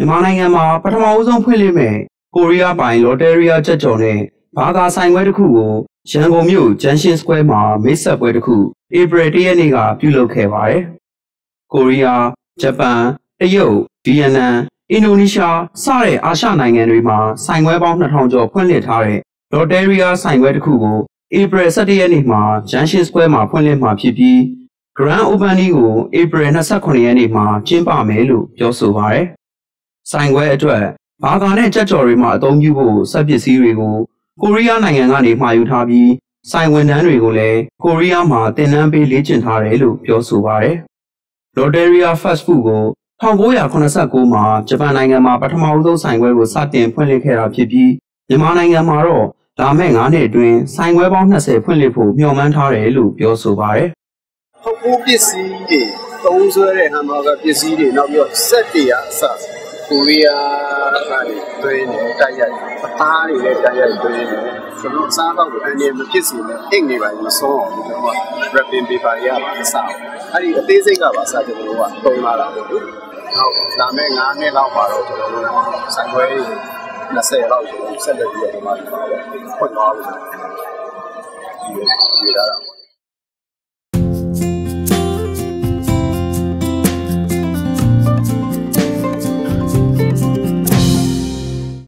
မြန်မာနိုင်ငံမှာပထမအဦးဆုံးဖွင့်လှစ်မဲ့ကိုရီးယားပိုင်လော်တယ်ရီယာကြက်ကြော်နဲ့ဘာသာဆိုင်ပွဲတစ်ခုကိုရန်ကုန်မြို့ဂျန်ရှင်စကွဲမှာမိတ်ဆက်ပွဲတစ်ခုဧပြီ၁ရက်နေ့ကပြုလုပ်ခဲ့ပါတယ်။ကိုရီးယား၊ဂျပန်၊တရုတ်၊ဗီယက်နမ်အင်ဒိုနီးရှားစတဲ့အာရှနိုင်ငံတွေမှာဆိုင်ခွဲပေါင်း2000ကျော်ဖွင့်လှစ်ထားတဲ့ Loteria ဆိုင်ခွဲတစ်ခုကိုဧပြီ17ရက်နေ့မှာ Junction Square မှာဖွင့်လှစ်မှာဖြစ်ပြီး Grand Opening ကိုဧပြီ29ရက်နေ့မှာကျင်းပမယ်လို့ပြောဆိုပါရယ်။ ဆိုင်ခွဲအတွက်ဘာသာနဲ့ကြက်ကြော်တွေမှာအသုံးပြုဖို့စက်ပစ္စည်းတွေကိုကိုရီးယားနိုင်ငံကနေမှာယူထားပြီးဆိုင်ဝန်ထမ်းတွေကိုလည်းကိုရီးယားမှာတင်နန်းပေးလေ့ကျင့်ထားတယ်လို့ပြောဆိုပါရယ်။ Loteria Fast Food ကို1989မှာဂျပန်နိုင်ငံမှာပထမဦးဆုံးဆိုင်ခွဲကိုစတင်ဖွင့်လှစ်ခဲ့တာဖြစ်ပြီးမြန်မာနိုင်ငံမှာတော့လာမယ့်9နှစ်အတွင်းဆိုင်ခွဲပေါင်း20ဖွင့်လှစ်ဖို့မျှော်မှန်းထားတယ်လို့ပြောဆိုပါရယ်ထုတ်ပိုးပစ္စည်းတွေသုံးဆွဲတဲ့ဟမ်ဘာဂါပစ္စည်းတွေနောက်ပြီးတော့စက်တွေအစ ကိုရီးယားကနေတွင်းနေတိုက်ရိုက်ပသားတွေလည်းတိုက်ရိုက်တွင်းနေကျွန်တော်အစားတော့ကိုအနေမဖြစ်စီနဲ့အိတ်နေပါရင်ဆုံးအောင်ကျွန်တော်က wrapping paper ရပါအစားအဲ့ဒီအသေးစိတ်ကပါစကျွန်တော်ကတုံးလာတာပေါ့နော်နောက်လာမယ့်9နှစ်လောက်ပါတော့ကျွန်တော်တို့ဆိုင်ခွဲ20လောက်ကျွန်တော်ဆက်လက်ပြီးတော့ဒီမှာဖွင့်သွားလို့ဒီလိုကြည့်ရတာပေါ့